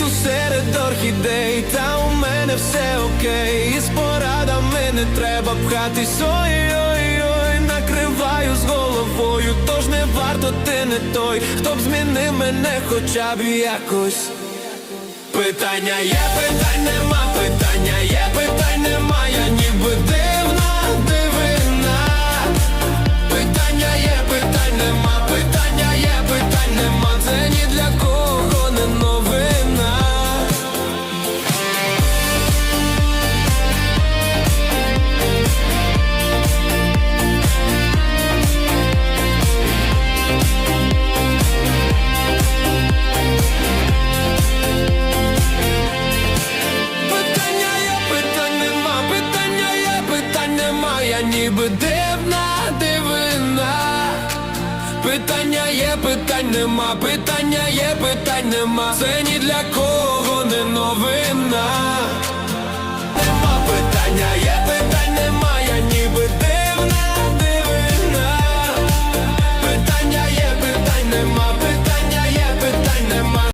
ей, серед орхідей, та у мене все окей, і з порадами не треба пхатись, ой-ой-ой, накриваю з головою, тож не варто ти не той, хто б змінив мене хоча б якось. Питання є, питань нема, ніби дивна дивина. Питання є, питань нема, питання є, питань нема. Це ні для кого не новина.